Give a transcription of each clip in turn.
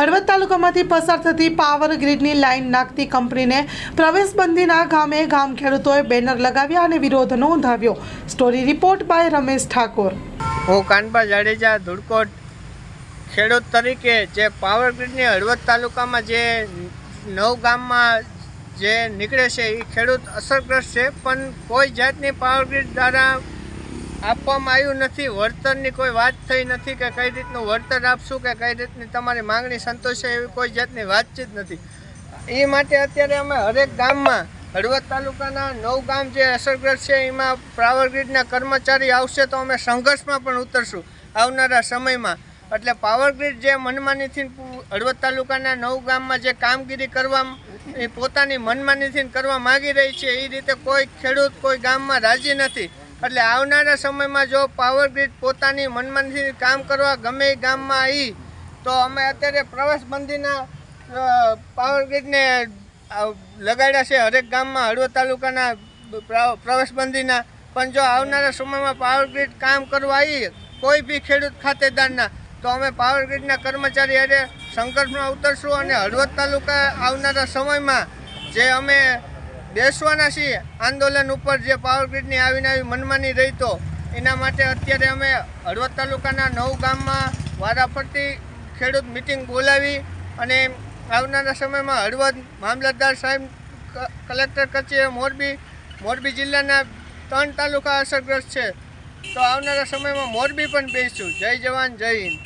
હળવદ તાલુકામાંથી પસાર થતી power ગ્રીડની line નાખતી કંપનીને પ્રવેશબંધીના ગામે ગામ ખેડૂતોએ બેનર લગાવ્યા અને વિરોધ નોંધાવ્યો. Story report by Ramesh Thakor. હું કાનબા જાડેજા ધુડકોટ ખેડૂત તરીકે જે પાવર ગ્રીડની હળવદ તાલુકામાં જે નવ ગામમાં જે નીકળે છે એ ખેડૂત અસરગ્રસ્ત છે, પણ કોઈ જાતની પાવર ગ્રીડ દ્વારા આપવામાં આવ્યું નથી. વળતરની કોઈ વાત થઈ નથી કે કઈ રીતનું વળતર આપશું કે કઈ રીતની તમારી માંગણી સંતોષે એવી કોઈ જાતની વાતચીત નથી. એ માટે અત્યારે અમે હરેક ગામમાં, હળવદ તાલુકાના નવ ગામ જે અસરગ્રસ્ત છે, એમાં પાવર ગ્રીડના કર્મચારી આવશે તો અમે સંઘર્ષમાં પણ ઉતરશું આવનારા સમયમાં. એટલે પાવર ગ્રીડ જે મનમાનીથી હળવદ તાલુકાના નવ ગામમાં જે કામગીરી કરવા, એ પોતાની મનમાનીથી કરવા માગી રહી છે, એ રીતે કોઈ ખેડૂત કોઈ ગામમાં રાજી નથી. એટલે આવનારા સમયમાં જો પાવર ગ્રીડ પોતાની મનમનથી કામ કરવા ગમે ગામમાં આવી તો અમે અત્યારે પ્રવેશબંધીના અ, પાવર ગ્રીડને લગાડ્યા છે હરેક ગામમાં હળવદ તાલુકાના પ્ર- પ્રવેશબંધીના પણ જો આવનારા સમયમાં પાવર ગ્રીડ કામ કરવા આવી કોઈ બી ખેડૂત ખાતેદારના તો અમે પાવર ગ્રીડના કર્મચારી અરે સંઘર્ષમાં ઉતરશું અને હળવદ તાલુકા આવનારા સમયમાં જે અમે બેસવાના છીએ. આંદોલન ઉપર જે પાવર ગ્રીડની આવીને આવી મનમાની રહી તો એના માટે અત્યારે અમે હળવદ તાલુકાના નવ ગામમાં વારાફરતી ખેડૂત મિટિંગ બોલાવી અને આવનારા સમયમાં હળવદ મામલતદાર સાહેબ કલેક્ટર કચેરી મોરબી મોરબી જિલ્લાના ત્રણ તાલુકા અસરગ્રસ્ત છે. તો આવનારા સમયમાં મોરબી પણ બેસીશું. જય જવાન જય હિન્દ.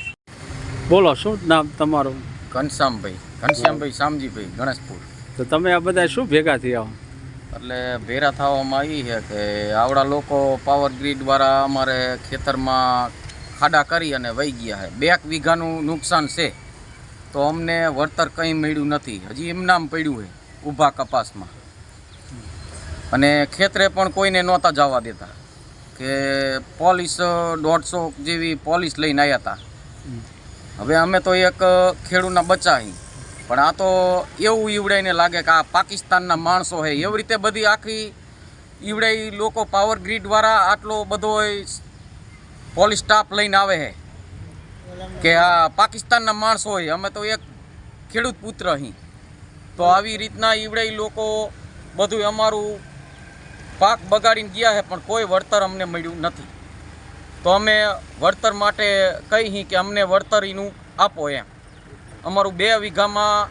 બોલો શું નામ તમારું? ઘનશ્યામભાઈ. ઘનશ્યામભાઈ શામજીભાઈ ગણેશપુર. તો તમે આ બધા શું ભેગા થયા? એટલે ભેરા થવામાં આવી છે કે આવડા લોકો પાવર ગ્રીડ વાળા અમારે ખેતરમાં ખાડા કરી અને વહી ગયા છે. બે વીઘાનું નુકસાન છે. તો અમને વળતર કંઈ મળ્યું નથી. હજી એમનામ પડ્યું છે ઊભા કપાસમાં. અને ખેતરે પણ કોઈને નહોતા જવા દેતા. કે પોલીસ દોઢસો જેવી પોલીસ લઈને આવ્યા હતા હવે અમે તો એક ખેડૂતના બચ્ચા અહીં પણ આ તો એવું ઈવડાઈને લાગે કે આ પાકિસ્તાનના માણસો છે એવી રીતે બધી આખી ઈવડાઈ લોકો પાવર ગ્રીડવાળા આટલો બધો પોલીસ સ્ટાફ લઈને આવે છે કે આ પાકિસ્તાનના માણસો હોય અમે તો એક ખેડૂત પુત્ર અહીં તો આવી રીતના ઈવડાઈ લોકો બધું અમારું પાક બગાડીને ગયા છે પણ કોઈ વળતર અમને મળ્યું નથી. તો અમે વળતર માટે કહી કે અમને વળતર એનું આપો એમ. અમારું બે વીઘામાં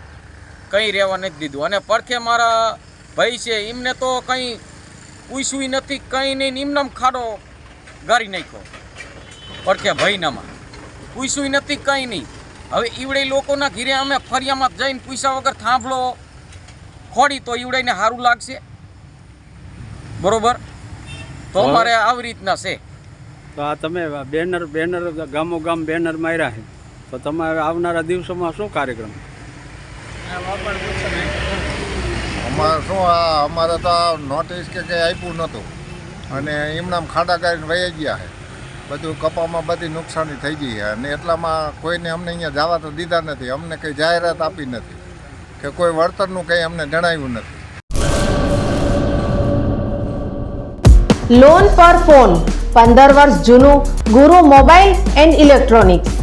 કંઈ રહેવા નથી દીધું. અને પડખે મારા ભાઈ છે એમને તો કંઈ પૂછ્યું નથી કંઈ નહીં ને એમનામ ખાડો ગારી નાખ્યો. પડખે ભાઈનામાં. પૂછ્યું નથી કંઈ નહીં. હવે ઈવડે લોકોના ઘીરે અમે ફરિયામાં જઈને પૈસા વગર થાંભલો ખોડી તો ઈવડાઈને સારું લાગશે. બરોબર? તો અમારે આવી રીતના છે. તો આ તમે બેનર બેનર ગામો ગામ બેનર માર્યા છે. તો તમારે આવનારા દિવસોમાં શું કાર્યક્રમ? અમારે શું આ અમારે તો નોટિસ કે કંઈ આપ્યું નહોતું. અને એમનામ ખાડા કરીને વહી ગયા છે. બધું કપામાં બધી નુકસાની થઈ ગઈ છે. અને એટલામાં કોઈને અમને અહીંયા જવા તો દીધા નથી. અમને કંઈ જાહેરાત આપી નથી. કે કોઈ વળતરનું કંઈ અમને જણાવ્યું નથી. લોન પર ફોન પંદર વર્ષ જૂનું ગુરુ મોબાઈલ એન્ડ ઇલેક્ટ્રોનિક્સ.